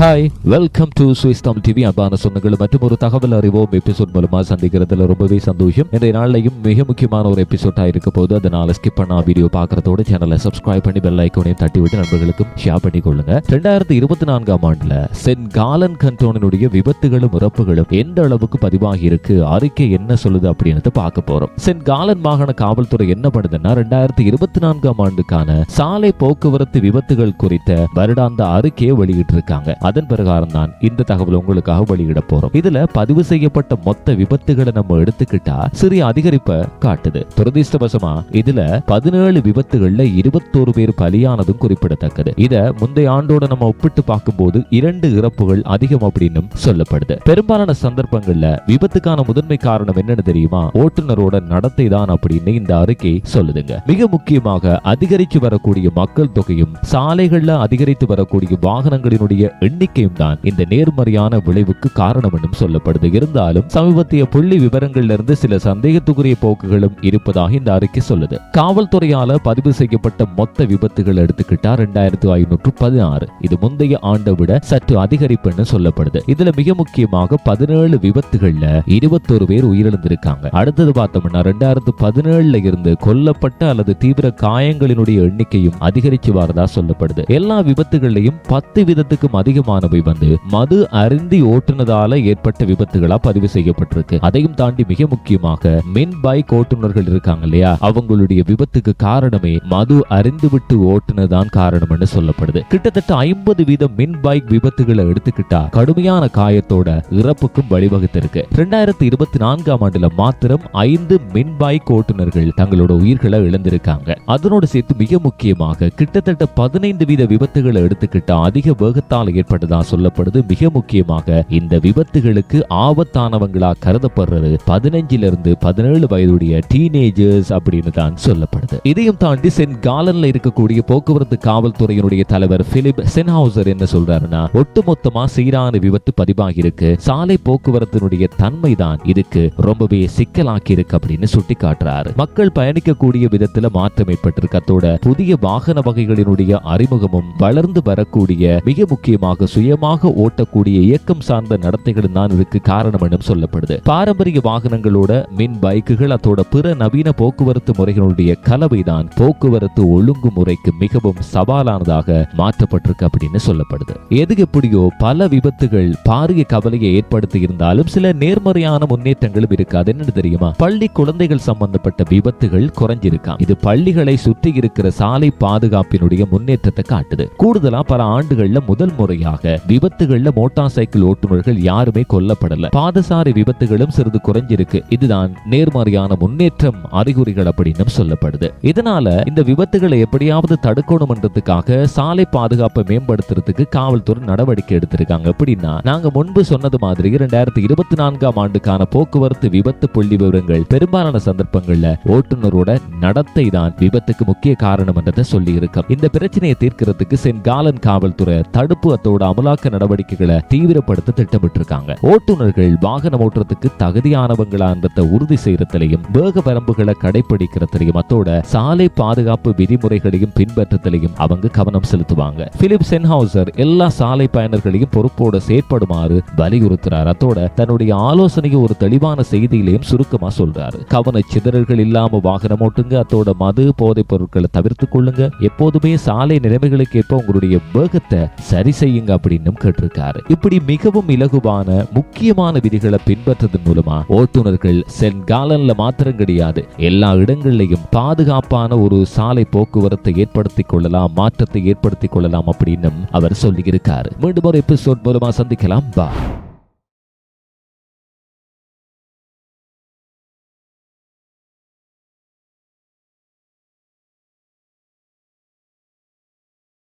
Hi welcome to Swiss Tamil TV அன்பான சொந்தங்கள் மற்றும் ஒரு தகவல் அறிவோம். எபிசோட் மூலமா சந்திக்கிறதுல ரொம்பவே சந்தோஷம். இந்த நாள்லையும் மிக முக்கியமான ஒரு எபிசோட்டாக இருக்க போது அதனால ஸ்கிப் பண்ணா வீடியோ பார்க்கறதோட சேனலை சப்ஸ்கிரைப் பண்ணி பெல் ஐக்கோனையும் தட்டி விட்டு நண்பர்களுக்கும் ஷேர் பண்ணி கொள்ளுங்க ரெண்டாயிரத்தி இருபத்தி நான்காம் ஆண்டுல சென் காலன் கண்டோனினுடைய விபத்துகளும் இறப்புகளும் எந்த அளவுக்கு பதிவாகி இருக்கு? அறிக்கை என்ன சொல்லுது அப்படின்னு பார்க்க போறோம். சென் காலன் மாகாண காவல்துறை என்ன பண்ணுதுன்னா ரெண்டாயிரத்தி இருபத்தி நான்காம் ஆண்டுக்கான சாலை போக்குவரத்து விபத்துகள் குறித்த வருடாந்த அறிக்கையை வெளியிட்டு இருக்காங்க அதன் பிரகாரம் தான் இந்த தகவல் உங்களுக்காக வெளியிட போறோம். இதுல பதிவு செய்யப்பட்ட மொத்த விபத்துகளை நம்ம எடுத்துக்கிட்டா சிறிய அதிகரிப்பை காட்டுது. துரதிருஷ்டவசமா இதுல பதினேழு விபத்துகள்ல இருபத்தோரு பேர் பலியானதும் குறிப்பிடத்தக்கது. இத முந்தைய ஆண்டோட நம்ம ஒப்பிட்டு பார்க்கும்போது இரண்டு இறப்புகள் அதிகம் அப்படின்னு சொல்லப்படுது. பெரும்பாலான சந்தர்ப்பங்கள்ல விபத்துக்கான முதன்மை காரணம் என்னன்னு தெரியுமா? ஓட்டுநரோட நடத்தை தான் அப்படின்னு இந்த அறிக்கை சொல்லுதுங்க. மிக முக்கியமாக அதிகரித்து வரக்கூடிய மக்கள் தொகையும் சாலைகள்ல அதிகரித்து வரக்கூடிய வாகனங்களினுடைய எண்ணிக்கையும் தான் இந்த நேர்மறையான விளைவுக்கு காரணம் என்றும் சொல்லப்படுது. இருந்தாலும் சமீபத்திய புள்ளி விவரங்களிலிருந்து சில சந்தேகத்துக்குரிய போக்குகளும் இருப்பதாக இந்த அறிக்கை சொல்லுது. காவல்துறையால பதிவு செய்யப்பட்ட மொத்த விபத்துகள் எடுத்துக்கிட்டா ரெண்டாயிரத்து ஐநூற்று பதினாறு. இது முந்தைய ஆண்டை விட சற்று அதிகரிப்புன்னு சொல்லப்படுது. இதுல மிக முக்கியமாக பதினேழு விபத்துகள்ல இருபத்தொரு பேர் உயிரிழந்திருக்காங்க. அடுத்தது பார்த்தோம்னா ரெண்டாயிரத்து பதினேழுல இருந்து கொல்லப்பட்ட அல்லது தீவிர காயங்களினுடைய எண்ணிக்கையும் அதிகரிச்சு வரதா சொல்லப்படுது. எல்லா விபத்துகள்லையும் பத்து விதத்துக்கும் அதிகமானவை வந்து மது அருந்தி ஓட்டுனதால ஏற்பட்ட விபத்துகளா பதிவு செய்யப்பட்டிருக்கு. அதையும் தாண்டி மிக முக்கியமாக மின் பைக் ஓட்டுநர்கள் இருக்காங்க இல்லையா? அவங்களுடைய விபத்துக்கு காரணமே மது அருந்து விட்டு ஓட்டுனதான் காரணம்னு சொல்லப்படுது. கிட்டத்தட்ட ஐம்பது வீத மின் பைக் விபத்துகளை எடுத்துக்கிட்டா கடுமையான காயத்தோட இறப்புக்கும் வழிவகுத்திருக்கு. ரெண்டாயிரத்தி இருபத்தி நான்காம் ஆண்டுல மாத்திரம் ஐந்து மின் பைக் ஓட்டுநர்கள் தங்களோட உயிர்களை இழந்திருக்காங்க. அதனோடு சேர்த்து மிக முக்கியமாக கிட்டத்தட்ட பதினைந்து வீத விபத்துகளை எடுத்துக்கிட்டா அதிக வேகத்தால் ஏற்ப ஏற்பட்டதா சொல்லப்படுது. மிக முக்கியமாக இந்த விபத்துகளுக்கு ஆபத்தானவங்களா கருதப்படுறது பதினஞ்சுல இருந்து பதினேழு வயதுடைய டீனேஜர்ஸ் அப்படின்னு தான் சொல்லப்படுது. இதையும் தாண்டி சென் காலன்ல இருக்கக்கூடிய போக்குவரத்து காவல்துறையினுடைய தலைவர் பிலிப் சென்ஹவுசர் என்ன சொல்றாருன்னா ஒட்டுமொத்தமா சீரான விபத்து பதிவாகி இருக்கு. சாலை போக்குவரத்தினுடைய தன்மை தான் இதுக்கு ரொம்பவே சிக்கலாக்கி இருக்கு அப்படின்னு சுட்டி காட்டுறாரு மக்கள் பயணிக்கக்கூடிய விதத்துல மாற்றம் ஏற்பட்டிருக்கு அத்தோட புதிய வாகன வகைகளினுடைய அறிமுகமும் வளர்ந்து வரக்கூடிய மிக முக்கியமாக சுயமாக ஓட்டக்கூடிய இயக்கம் சார்ந்த நடத்தைகளும் தான் இதுக்கு காரணம் என்றும் சொல்லப்படுது. பாரம்பரிய வாகனங்களோட மின் பைக்குகள் அதோட பிற நவீன போக்குவரத்து முறைகளுடைய கலவைதான் போக்குவரத்து ஒழுங்குமுறைக்கு மிகவும் சவாலானதாக மாற்றப்பட்டிருக்கு அப்படின்னு சொல்லப்படுது. எது எப்படியோ பல விபத்துகள் பாரிய கவலையை ஏற்படுத்தி இருந்தாலும் சில நேர்மறையான முன்னேற்றங்களும் இருக்காது. என்னன்னு தெரியுமா? பள்ளி குழந்தைகள் சம்பந்தப்பட்ட விபத்துகள் குறைஞ்சிருக்காம். இது பள்ளிகளை சுற்றி இருக்கிற சாலை பாதுகாப்பினுடைய முன்னேற்றத்தை காட்டுது. கூடுதலா பல ஆண்டுகள்ல முதல் முறையாக விபத்துகள்ல மோட்டார் சைக்கிள் ஓட்டுநர்கள் யாருமே கொல்லப்படல. பாதசாரி விபத்துகளும் சிறிது குறைஞ்சிருக்கு. இதுதான் நேர்மறையான முன்னேற்றம் அறிகுறிகள் அப்படின்னு சொல்லப்படுது. இதனால இந்த விபத்துகளை எப்படியாவது தடுக்கணும்ன்றதுக்காக சாலை பாதுகாப்பை மேம்படுத்துறதுக்கு காவல்துறை நடவடிக்கை எடுத்திருக்காங்க. எப்படின்னா நாங்க முன்பு சொன்னது மாதிரி இரண்டாயிரத்தி இருபத்தி நான்காம் ஆண்டுக்கான போக்குவரத்து விபத்து புள்ளி விவரங்கள் பெரும்பாலான சந்தர்ப்பங்கள்ல ஓட்டுநரோட நடத்தை தான் விபத்துக்கு முக்கிய காரணம் என்றதை சொல்லி இருக்கோம் இந்த பிரச்சனையை தீர்க்கிறதுக்கு சென் காலன் காவல்துறை தடுப்பு அத்தோட அமலாக்க நடவடிக்கைகளை தீவிரப்படுத்த திட்டமிட்டிருக்காங்க. ஓட்டுநர்கள் வாகனம் ஓட்டுறதுக்கு தகுதியானவங்களான்றத உறுதி செய்யறதுலையும் வேக வரம்புகளை கடைபிடிக்கிறதுலையும் அத்தோட சாலை பாதுகாப்பு விதிமுறைகளையும் பின்பற்றத்திலையும் அவங்க கவனம் செலுத்துவாங்க. பிலிப் சென்ஹவுசர் எல்லா சாலை பயணர்களையும் பொறுப்போட செயற்படுமாறு வலியுறுத்துறார். அத்தோட தன்னுடைய ஆலோசனையை ஒரு தெளிவான செய்தியிலையும் சுருக்கமா சொல்றாரு. கவன சிதறல்கள் இல்லாம வாகனம் ஓட்டுங்க அத்தோட மது போதைப் பொருட்களை தவிர்த்துக் கொள்ளுங்க. எப்போதுமே சாலை நிலைமைகளுக்கு ஏற்ப உங்களுடைய வேகத்தை சரி செய்யுங்க. அப்படின்னும் கேட்டிருக்காரு. இப்படி மிகவும் இலகுவான முக்கியமான விதிகளை பின்பற்றதன் மூலமா ஓட்டுநர்கள் சென் காலன்ல மாத்திரம் கிடையாது எல்லா இடங்கள்லையும் பாதுகாப்பான ஒரு சாலை போக்குவரத்தை ஏற்படுத்திக் கொள்ளலாம் மாற்றத்தை ஏற்படுத்திக் கொள்ளலாம் அப்படின்னும் அவர் சொல்லியிருக்காரு. மீண்டும் ஒரு எபிசோட் மூலமா சந்திக்கலாம். பா